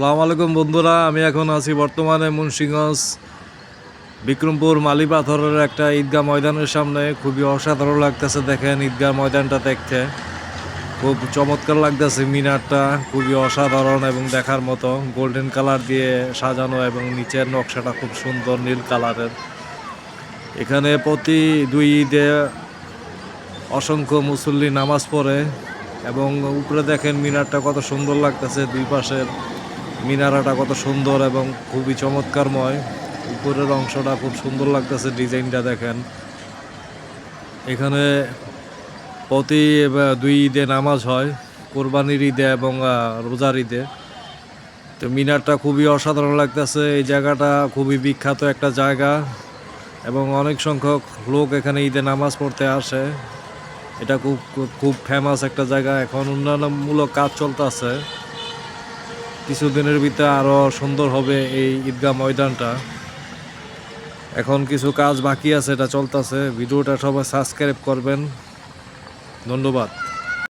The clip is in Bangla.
আসসালামু আলাইকুম বন্ধুরা, আমি এখন আছি বর্তমানে মুন্সিগঞ্জ, বিক্রমপুর মালিপাথরের একটা ঈদগাহ ময়দানের সামনে। খুবই অসাধারণ লাগতেছে দেখেন ঈদগাহ ময়দানটা দেখতে। খুব চমৎকার লাগতেছে মিনারটা, খুবই অসাধারণ এবং দেখার মতো। গোল্ডেন কালার দিয়ে সাজানো এবং নিচের নকশাটা খুব সুন্দর নীল কালারের এখানে প্রতি দুই ঈদে অসংখ্য মুসল্লি নামাজ পড়ে এবং উপরে দেখেন মিনারটা কত সুন্দর লাগতেছে দুই পাশের। মিনারাটা কত সুন্দর এবং খুবই চমৎকারময়। উপরের অংশটা খুব সুন্দর লাগতেছে ডিজাইনটা দেখেন। এখানে প্রতি দুই ঈদে নামাজ হয়, কোরবানির ঈদে এবং রোজার ঈদে। তো মিনারটা খুবই অসাধারণ লাগতেছে, এই জায়গাটা খুবই বিখ্যাত একটা জায়গা এবং অনেক সংখ্যক লোক এখানে ঈদে নামাজ পড়তে আসে। এটা খুব, খুব- খুব ফেমাস একটা জায়গা। এখন উন্নয়নমূলক কাজ চলতেছে। কিছুদিনের ভিতরে আরও সুন্দর হবে এই ঈদগাহ ময়দানটা। এখন কিছু কাজ বাকি আছে, এটা চলতেছে। ভিডিওটা সবাই সাবস্ক্রাইব করবেন। ধন্যবাদ।